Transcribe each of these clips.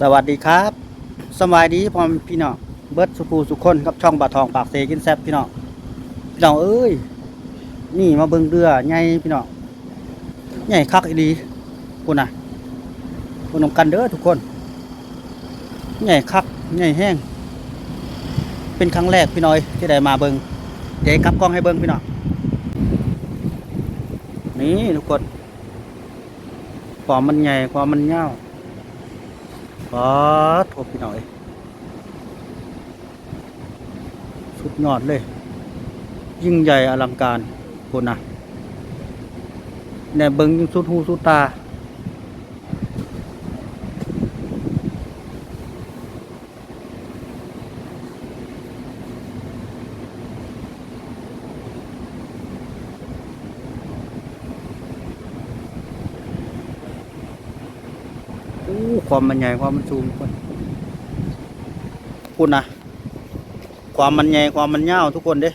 สวัสดีครับสบายดีพ่อพี่น้องเบิร์ดสุภูสุคนครับช่องบาทองปากเซกินแซบพี่น้องพี่น้องเอ้ยนี่มาเบิ่งเรือใหญ่พี่น้องใหญ่คักอีดีคุณน่ะคุณนำกันเด้อทุกคนใหญ่คักใหญ่แห้ง เป็นครั้งแรกพี่น้อยที่ได้มาเบิงเดี๋ยวกลับกล้องให้เบิงพี่น้องนี่ทุกคนความมันใหญ่ความมันยา วขอโทษพี่หน่อยสุดยอดเลย ยิ่งใหญ่อลังการคนนะเนี่ยเบิ้งยิ่งสุดหูสุดตา อู้ ความมันใหญ่ความมันสูงคนคุณนะความมันใหญ่ความมันยาวทุกคนเด้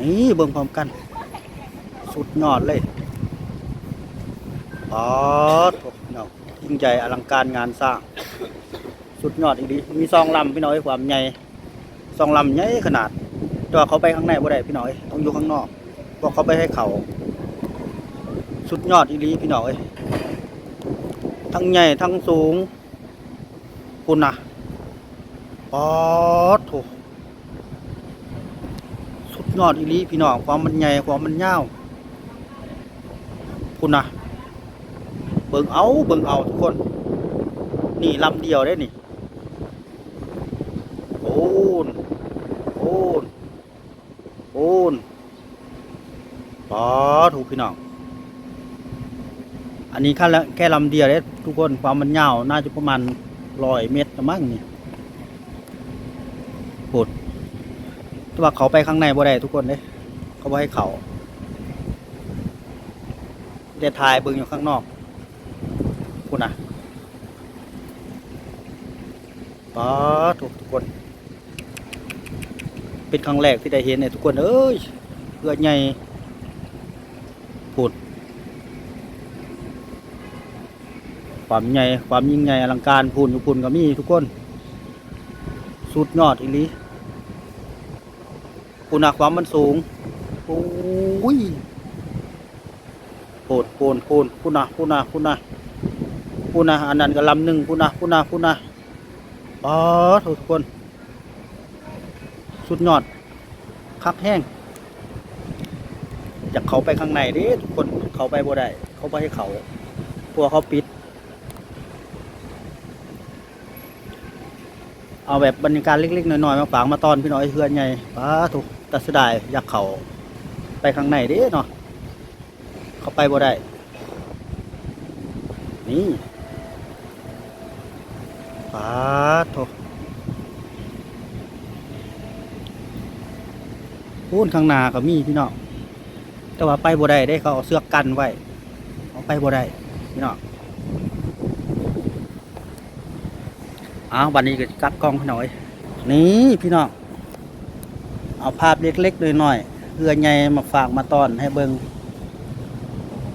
นี่เบิ่งพร้อมกัน สุดยอดเลยอ๋อโถพี่น้องยิ่งใหญ่อลังการงานสร้าง สุดยอดอีกดีมีซองลำพี่น้อยความใหญ่ซองลำใหญ่ขนาดแตัวาเขาไปข้างในบ่ได้พี่น้อยต้องอยู่ข้างนอกเพราะเขาไปให้เขา สุดยอดอีหลีพี่น้อย ทั้งใหญ่ทั้งสูงคุณนะปอดโถสุดยอดอีลีพี่น้องความมันใหญ่ความมันยาวคุณนะเบิ่งเอาเบิ่งเอาทุกคน นี่ลำเดียวได้นี่โอนโอนโอนปอดถูกพี่น้อง อันนี้แค่ละแค่ลำเดียวเลยทุกคนความมันยาวน่าจะประมาณร้อยเมตรละมั้งนี่ปวดแต่ว่าเขาไปข้างในบ่ได้ทุกคนเลยเขาบ่ให้เขาเดี๋ยวถ่ายเบิ่งอยู่ข้างนอกคุณนะป้าทุกทุกคน เป็นครั้งแรกที่ได้เห็นเนี่ยทุกคน เอ้ยเพื่อใหญ่พูด ความใหญ่ความยิ่งใหญ่อลังการพูนอยู่พูนก็มีทุกคน สุดยอดอีลีพูนอะความมันสูงโอ้ยโพดโพนโพนพูนะพูนะพูนะพูนะอันนั้นก็ลำหนึ่งพูนะพูนะพูนะอ๋อทุกคน สุดยอดคักแห้งอยากเขาไปข้างในเดิทุกคนเขาไปบ่ได้เขาไปให้เขาพวกเขาปิด เอาแบบบรรยากาศเล็กๆน้อยๆมาฝากมาตอนพี่น้อยเพื่อนใหญ่ป้าถูกตัดเสดายอยากเขาไปข้างในเด้เนาะเขาไปบ่ได้นี่ป้าถูกพูนข้างหน้าก็มีพี่น้องแต่ว่าไปบ่ได้ได้เขาเอาเสื้อกกันไว้เอาไปบ่ได้พี่น้อง อ้าววันนี้ก็กัดกล้องให้หน่อย นี่พี่น้องเอาภาพเล็กๆหน่อยๆเพื่อใหญ่มาฝากมาตอนให้เบิง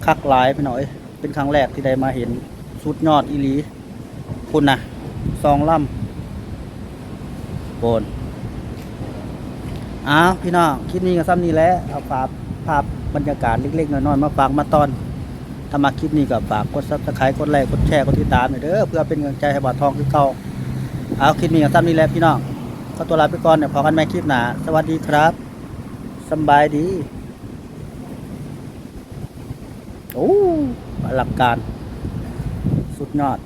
คักหลายพี่น้อย เป็นครั้งแรกที่ได้มาเห็นสุดยอดอีหลีคุณนะซองล่ำโบนอ้าวพี่น้องคลิปนี้ก็ซ้ำนี้แล้วเอาภาพภาพบรรยากาศเล็กๆน้อยๆมาฝากมาตอนถ้ามาคลิปนี้ก็ฝากกดซับสไครต์กดไลค์กดแชร์กดติดตามหน่อยเด้อเพื่อเป็นกำลังใจให้บาททองคือเก่า เอาคลิปนี้กับซ้ำนี้แหละพี่น้องขอตัวลาไปก่อนเดี๋ยวพอกันใหม่คลิปหน้าสวัสดีครับสบายดีโอ้อลังการ สุดยอด